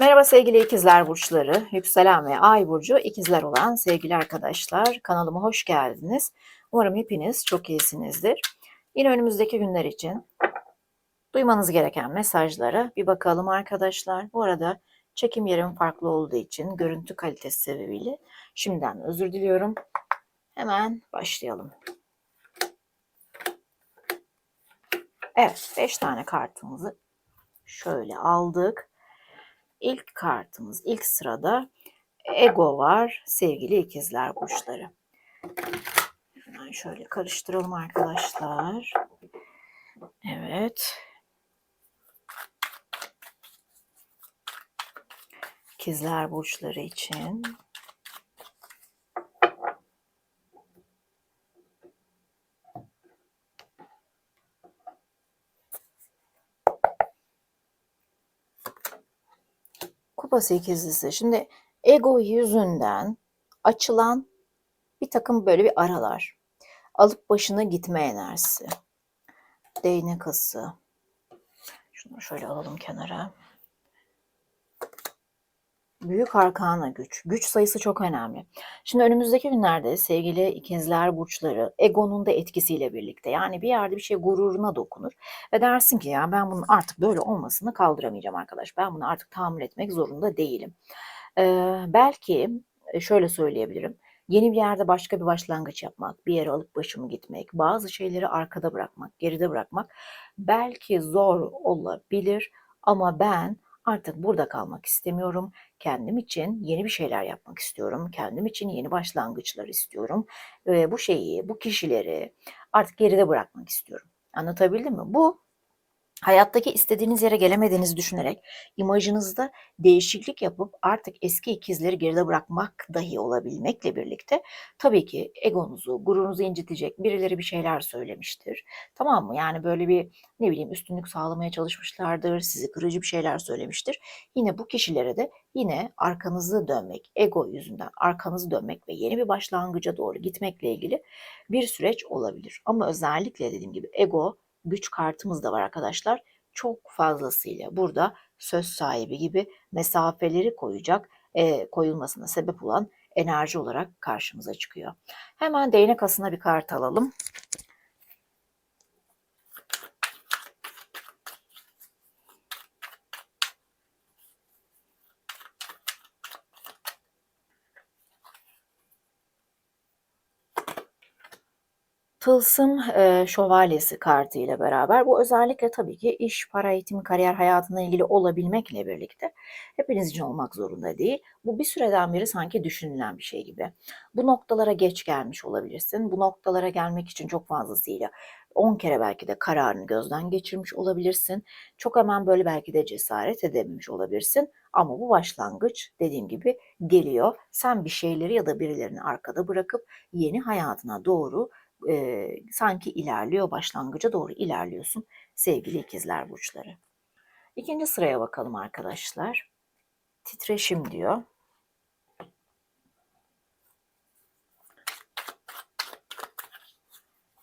Merhaba sevgili ikizler burçları, yükselen ve ay burcu ikizler olan sevgili arkadaşlar. Kanalıma hoş geldiniz. Umarım hepiniz çok iyisinizdir. Yine önümüzdeki günler için duymanız gereken mesajlara bir bakalım arkadaşlar. Bu arada çekim yerim farklı olduğu için görüntü kalitesi sebebiyle şimdiden özür diliyorum. Hemen başlayalım. Evet, 5 tane kartımızı şöyle aldık. İlk kartımız ilk sırada ego var sevgili ikizler burçları. Hemen şöyle karıştıralım arkadaşlar. Evet. İkizler burçları için Kupası ikizlisi. Şimdi ego yüzünden açılan bir takım böyle bir aralar. Alıp başına gitme enerjisi. Değnek ası. Şunu şöyle alalım kenara. Büyük arkana güç. Güç sayısı çok önemli. Şimdi önümüzdeki günlerde sevgili ikizler burçları egonun da etkisiyle birlikte yani bir yerde bir şey gururuna dokunur ve dersin ki ya ben bunun artık böyle olmasını kaldıramayacağım arkadaş. Ben bunu artık tahammül etmek zorunda değilim. Ee, belki şöyle söyleyebilirim. Yeni bir yerde başka bir başlangıç yapmak, bir yere alıp başımı gitmek, bazı şeyleri arkada bırakmak, geride bırakmak belki zor olabilir ama ben artık burada kalmak istemiyorum. Kendim için yeni bir şeyler yapmak istiyorum. Kendim için yeni başlangıçlar istiyorum. Ve bu şeyi, bu kişileri artık geride bırakmak istiyorum. Anlatabildim mi? Bu hayattaki istediğiniz yere gelemediğinizi düşünerek imajınızda değişiklik yapıp artık eski ikizleri geride bırakmak dahi olabilmekle birlikte tabii ki egonuzu, gururunuzu incitecek birileri bir şeyler söylemiştir. Tamam mı? Yani böyle bir ne bileyim üstünlük sağlamaya çalışmışlardır, sizi kırıcı bir şeyler söylemiştir. Yine bu kişilere de yine arkanızı dönmek, ego yüzünden arkanızı dönmek ve yeni bir başlangıca doğru gitmekle ilgili bir süreç olabilir. Ama özellikle dediğim gibi ego güç kartımız da var arkadaşlar. Çok fazlasıyla burada söz sahibi gibi mesafeleri koyacak, e, koyulmasına sebep olan enerji olarak karşımıza çıkıyor. Hemen değnek asına bir kart alalım. Tılsım e, şövalyesi kartı ile beraber bu özellikle tabii ki iş, para, eğitim, kariyer hayatına ilgili olabilmekle birlikte hepiniz için olmak zorunda değil. Bu bir süreden beri sanki düşünülen bir şey gibi. Bu noktalara geç gelmiş olabilirsin. Bu noktalara gelmek için çok fazlasıyla 10 kere belki de kararını gözden geçirmiş olabilirsin. Çok hemen böyle belki de cesaret edememiş olabilirsin. Ama bu başlangıç dediğim gibi geliyor. Sen bir şeyleri ya da birilerini arkada bırakıp yeni hayatına doğru e, sanki ilerliyor, başlangıca doğru ilerliyorsun sevgili ikizler burçları. İkinci sıraya bakalım arkadaşlar. Titreşim diyor.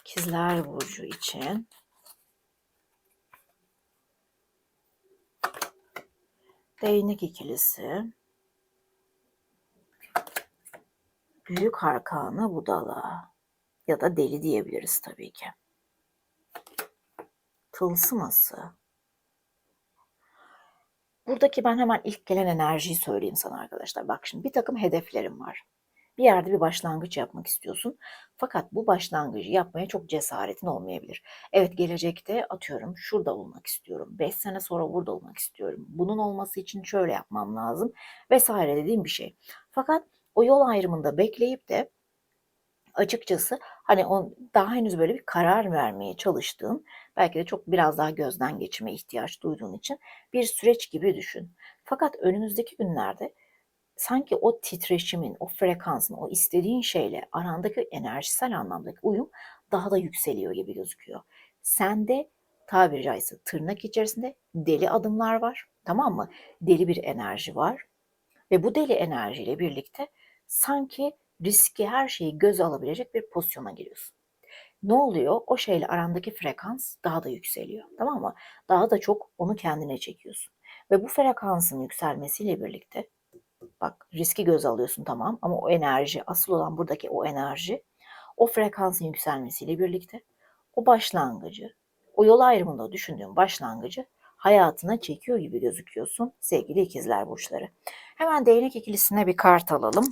İkizler burcu için değnek ikilisi büyük arkanı budala ya da deli diyebiliriz tabii ki. Tılsıması. Buradaki ben hemen ilk gelen enerjiyi söyleyeyim sana arkadaşlar. Bak şimdi bir takım hedeflerim var. Bir yerde bir başlangıç yapmak istiyorsun. Fakat bu başlangıcı yapmaya çok cesaretin olmayabilir. Evet gelecekte atıyorum şurada olmak istiyorum. 5 sene sonra burada olmak istiyorum. Bunun olması için şöyle yapmam lazım vesaire dediğim bir şey. Fakat o yol ayrımında bekleyip de açıkçası hani on, daha henüz böyle bir karar vermeye çalıştığın, belki de çok biraz daha gözden geçirme ihtiyaç duyduğun için bir süreç gibi düşün. Fakat önümüzdeki günlerde sanki o titreşimin, o frekansın, o istediğin şeyle arandaki enerjisel anlamdaki uyum daha da yükseliyor gibi gözüküyor. Sende tabiri caizse tırnak içerisinde deli adımlar var. Tamam mı? Deli bir enerji var. Ve bu deli enerjiyle birlikte sanki riski her şeyi göze alabilecek bir pozisyona giriyorsun. Ne oluyor? O şeyle arandaki frekans daha da yükseliyor. Tamam mı? Daha da çok onu kendine çekiyorsun. Ve bu frekansın yükselmesiyle birlikte bak riski göz alıyorsun tamam ama o enerji asıl olan buradaki o enerji o frekansın yükselmesiyle birlikte o başlangıcı o yol ayrımında düşündüğün başlangıcı hayatına çekiyor gibi gözüküyorsun sevgili ikizler burçları. Hemen değnek ikilisine bir kart alalım.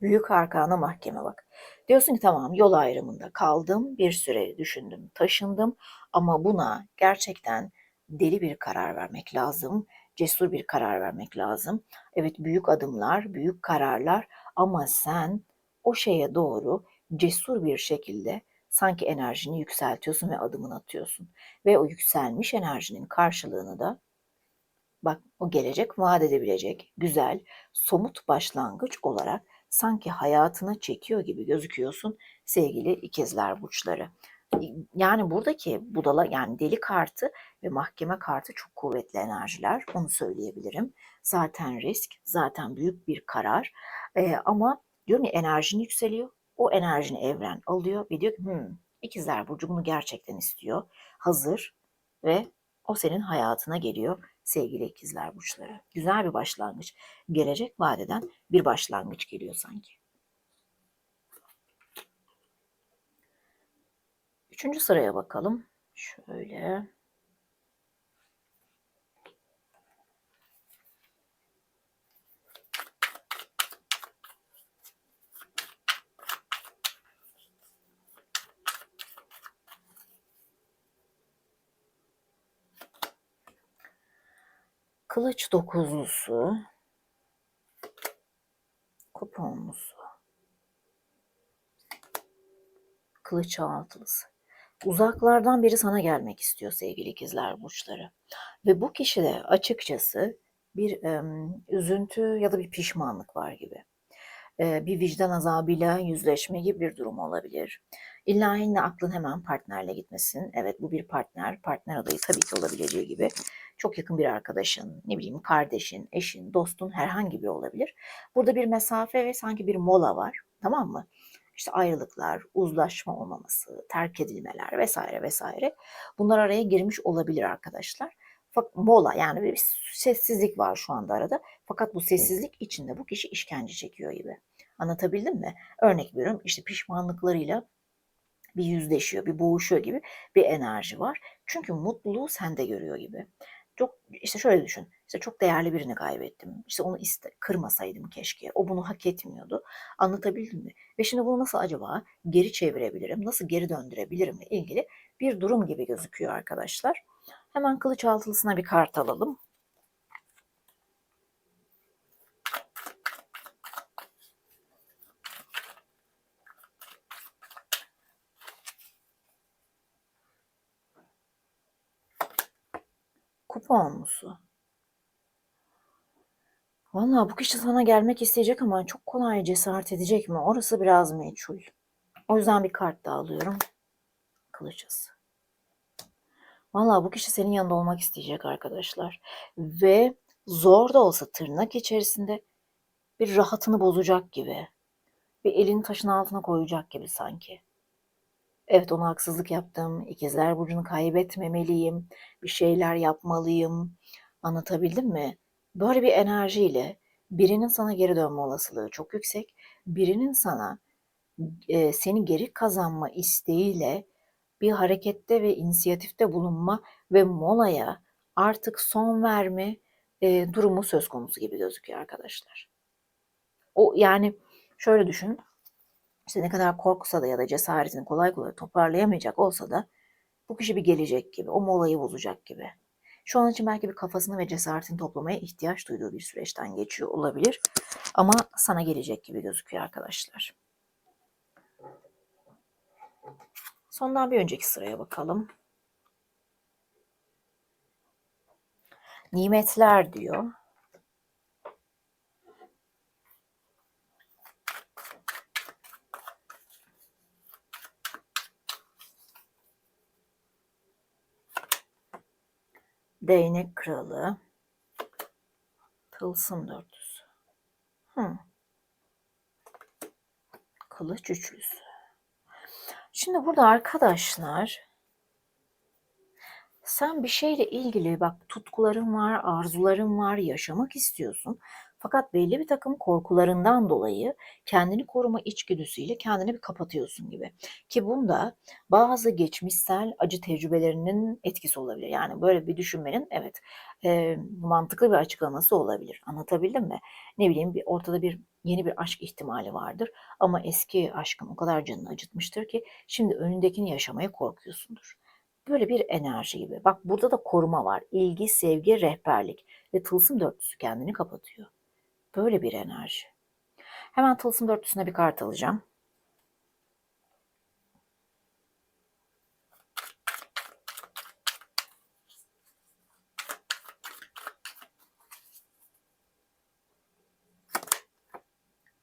Büyük arkana mahkeme bak. Diyorsun ki tamam yol ayrımında kaldım, bir süre düşündüm, taşındım ama buna gerçekten deli bir karar vermek lazım, cesur bir karar vermek lazım. Evet büyük adımlar, büyük kararlar ama sen o şeye doğru cesur bir şekilde sanki enerjini yükseltiyorsun ve adımını atıyorsun. Ve o yükselmiş enerjinin karşılığını da bak o gelecek vaat edebilecek güzel, somut başlangıç olarak sanki hayatına çekiyor gibi gözüküyorsun sevgili ikizler burçları. Yani buradaki budala yani deli kartı ve mahkeme kartı çok kuvvetli enerjiler onu söyleyebilirim. Zaten risk, zaten büyük bir karar ee, ama diyorum ya enerjin yükseliyor. O enerjini evren alıyor ve diyor ki hmm, ikizler burcu bunu gerçekten istiyor. Hazır ve o senin hayatına geliyor sevgili ikizler burçları. Güzel bir başlangıç. Gelecek vadeden bir başlangıç geliyor sanki. Üçüncü sıraya bakalım. Şöyle. Kılıç dokuzlusu, kuponlusu, kılıç altılısı. Uzaklardan biri sana gelmek istiyor sevgili ikizler burçları. Ve bu kişide açıkçası bir e, üzüntü ya da bir pişmanlık var gibi. E, bir vicdan azabıyla yüzleşme gibi bir durum olabilir. İlla yine aklın hemen partnerle gitmesin. Evet bu bir partner. Partner adayı tabii ki olabileceği gibi. Çok yakın bir arkadaşın, ne bileyim kardeşin, eşin, dostun herhangi bir olabilir. Burada bir mesafe ve sanki bir mola var. Tamam mı? İşte ayrılıklar, uzlaşma olmaması, terk edilmeler vesaire vesaire. Bunlar araya girmiş olabilir arkadaşlar. Mola yani bir sessizlik var şu anda arada. Fakat bu sessizlik içinde bu kişi işkence çekiyor gibi. Anlatabildim mi? Örnek veriyorum işte pişmanlıklarıyla bir yüzleşiyor, bir boğuşuyor gibi bir enerji var. Çünkü mutluluğu sende görüyor gibi. Çok işte şöyle düşün. İşte çok değerli birini kaybettim. İşte onu iste, kırmasaydım keşke. O bunu hak etmiyordu. Anlatabildim mi? Ve şimdi bunu nasıl acaba geri çevirebilirim? Nasıl geri döndürebilirim ile ilgili bir durum gibi gözüküyor arkadaşlar. Hemen kılıç altılısına bir kart alalım. Kuponlusu. Valla bu kişi sana gelmek isteyecek ama çok kolay cesaret edecek mi? Orası biraz meçhul. O yüzden bir kart daha alıyorum. Kılıçası. Valla bu kişi senin yanında olmak isteyecek arkadaşlar. Ve zor da olsa tırnak içerisinde bir rahatını bozacak gibi. Bir elini taşın altına koyacak gibi sanki. Evet ona haksızlık yaptım. İkizler Burcu'nu kaybetmemeliyim. Bir şeyler yapmalıyım. Anlatabildim mi? Böyle bir enerjiyle birinin sana geri dönme olasılığı çok yüksek. Birinin sana e, seni geri kazanma isteğiyle bir harekette ve inisiyatifte bulunma ve molaya artık son verme e, durumu söz konusu gibi gözüküyor arkadaşlar. O yani şöyle düşün. İşte ne kadar korksa da ya da cesaretini kolay kolay toparlayamayacak olsa da bu kişi bir gelecek gibi, o molayı bozacak gibi. Şu an için belki bir kafasını ve cesaretini toplamaya ihtiyaç duyduğu bir süreçten geçiyor olabilir. Ama sana gelecek gibi gözüküyor arkadaşlar. Sondan bir önceki sıraya bakalım. Nimetler diyor. Değnek kralı. Tılsım dörtlüsü. Hı. Kılıç üçlüsü. Şimdi burada arkadaşlar sen bir şeyle ilgili bak tutkuların var, arzuların var, yaşamak istiyorsun. Fakat belli bir takım korkularından dolayı kendini koruma içgüdüsüyle kendini bir kapatıyorsun gibi. Ki bunda bazı geçmişsel acı tecrübelerinin etkisi olabilir. Yani böyle bir düşünmenin evet e, mantıklı bir açıklaması olabilir. Anlatabildim mi? Ne bileyim bir ortada bir yeni bir aşk ihtimali vardır ama eski aşkın o kadar canını acıtmıştır ki şimdi önündekini yaşamaya korkuyorsundur. Böyle bir enerji gibi. Bak burada da koruma var. İlgi, sevgi, rehberlik ve tılsım dörtlüsü kendini kapatıyor. Böyle bir enerji. Hemen tılsım dörtlüsüne bir kart alacağım.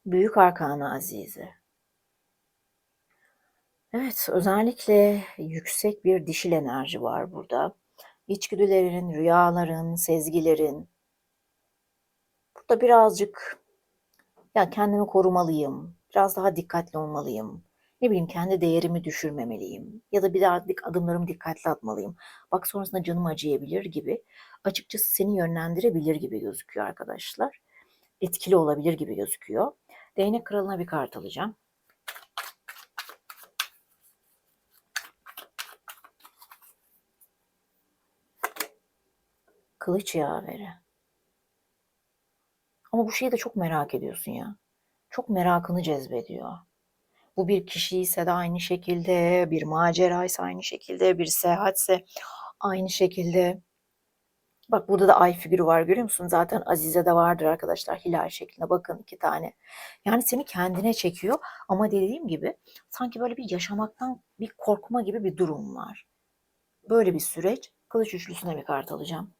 Büyük Azize. Evet, özellikle yüksek bir dişil enerji var burada. İçgüdülerin, rüyaların, sezgilerin. Burada birazcık ya kendimi korumalıyım, biraz daha dikkatli olmalıyım. Ne bileyim kendi değerimi düşürmemeliyim ya da birazcık adımlarımı dikkatli atmalıyım. Bak sonrasında canım acıyabilir gibi. Açıkçası seni yönlendirebilir gibi gözüküyor arkadaşlar. Etkili olabilir gibi gözüküyor. Değnek kralına bir kart alacağım. Kılıç yaveri. Ama bu şeyi de çok merak ediyorsun ya. Çok merakını cezbediyor. Bu bir kişi ise de aynı şekilde, bir macera ise aynı şekilde, bir seyahatse aynı şekilde. Bak burada da ay figürü var görüyor musun? Zaten Azize de vardır arkadaşlar hilal şeklinde. Bakın iki tane. Yani seni kendine çekiyor ama dediğim gibi sanki böyle bir yaşamaktan bir korkma gibi bir durum var. Böyle bir süreç. Kılıç üçlüsüne bir kart alacağım.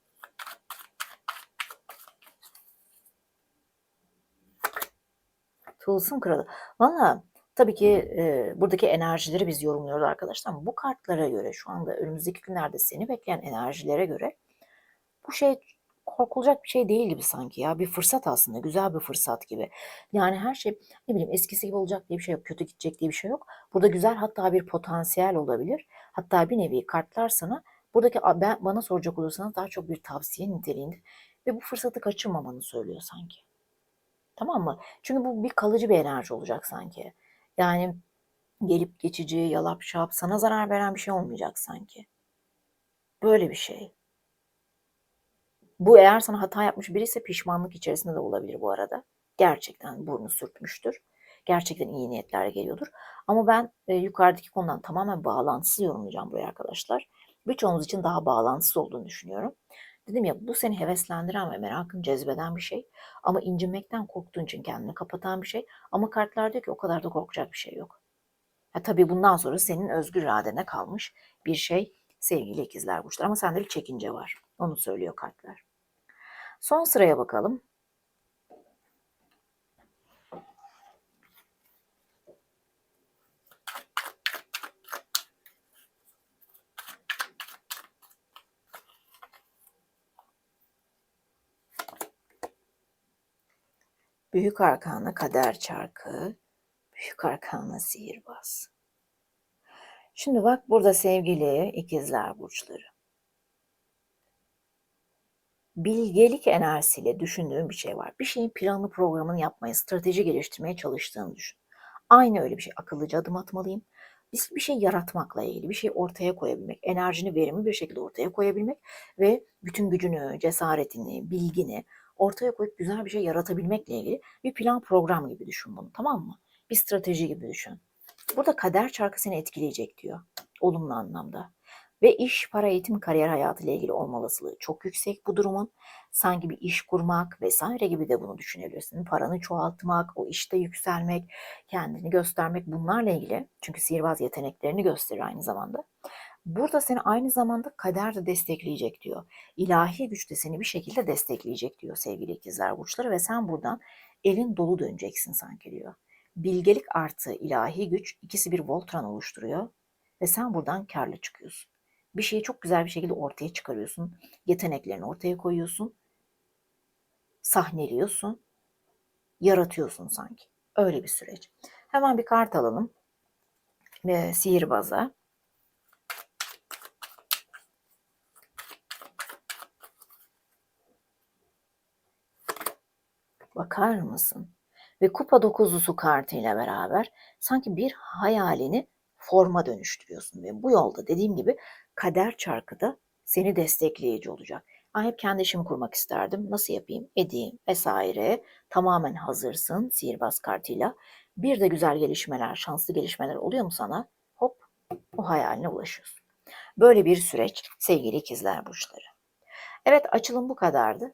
Tılsım kralı. Valla tabii ki e, buradaki enerjileri biz yorumluyoruz arkadaşlar ama bu kartlara göre şu anda önümüzdeki günlerde seni bekleyen enerjilere göre bu şey korkulacak bir şey değil gibi sanki ya. Bir fırsat aslında. Güzel bir fırsat gibi. Yani her şey ne bileyim eskisi gibi olacak diye bir şey yok. Kötü gidecek diye bir şey yok. Burada güzel hatta bir potansiyel olabilir. Hatta bir nevi kartlar sana buradaki ben, bana soracak olursanız daha çok bir tavsiye niteliğinde ve bu fırsatı kaçırmamanı söylüyor sanki. Tamam mı? Çünkü bu bir kalıcı bir enerji olacak sanki. Yani gelip geçici, yalap şap, sana zarar veren bir şey olmayacak sanki. Böyle bir şey. Bu eğer sana hata yapmış biri ise pişmanlık içerisinde de olabilir bu arada. Gerçekten burnu sürtmüştür. Gerçekten iyi niyetlerle geliyordur. Ama ben e, yukarıdaki konudan tamamen bağlantısız yorumlayacağım buraya arkadaşlar. Birçoğunuz için daha bağlantısız olduğunu düşünüyorum. Dedim ya bu seni heveslendiren ve merakını cezbeden bir şey. Ama incinmekten korktuğun için kendini kapatan bir şey. Ama kartlar diyor ki o kadar da korkacak bir şey yok. Ha, tabii bundan sonra senin özgür iradene kalmış bir şey sevgili ikizler burçlar. Ama sende bir çekince var. Onu söylüyor kartlar. Son sıraya bakalım. Büyük arkana kader çarkı, büyük arkana sihirbaz. Şimdi bak burada sevgili ikizler burçları. Bilgelik enerjisiyle düşündüğün bir şey var. Bir şeyin planlı programını yapmaya, strateji geliştirmeye çalıştığını düşün. Aynı öyle bir şey. Akıllıca adım atmalıyım. Biz bir şey yaratmakla ilgili, bir şey ortaya koyabilmek, enerjini verimli bir şekilde ortaya koyabilmek ve bütün gücünü, cesaretini, bilgini ortaya koyup güzel bir şey yaratabilmekle ilgili bir plan program gibi düşün bunu tamam mı? Bir strateji gibi düşün. Burada kader çarkı seni etkileyecek diyor. Olumlu anlamda. Ve iş, para, eğitim, kariyer hayatı ile ilgili olma olasılığı çok yüksek bu durumun. Sanki bir iş kurmak vesaire gibi de bunu düşünebilirsin. Paranı çoğaltmak, o işte yükselmek, kendini göstermek bunlarla ilgili. Çünkü sihirbaz yeteneklerini gösterir aynı zamanda. Burada seni aynı zamanda kader de destekleyecek diyor. İlahi güç de seni bir şekilde destekleyecek diyor sevgili ikizler burçları ve sen buradan elin dolu döneceksin sanki diyor. Bilgelik artı ilahi güç ikisi bir Voltran oluşturuyor ve sen buradan karlı çıkıyorsun. Bir şeyi çok güzel bir şekilde ortaya çıkarıyorsun. Yeteneklerini ortaya koyuyorsun. Sahneliyorsun. yaratıyorsun sanki. Öyle bir süreç. Hemen bir kart alalım. Ve sihirbaza. Bakar mısın? Ve kupa dokuzlusu kartıyla beraber sanki bir hayalini forma dönüştürüyorsun. Ve bu yolda dediğim gibi kader çarkı da seni destekleyici olacak. Ben hep kendi işimi kurmak isterdim. Nasıl yapayım, edeyim vesaire. Tamamen hazırsın sihirbaz kartıyla. Bir de güzel gelişmeler, şanslı gelişmeler oluyor mu sana? Hop o hayaline ulaşıyorsun. Böyle bir süreç sevgili ikizler burçları. Evet açılım bu kadardı.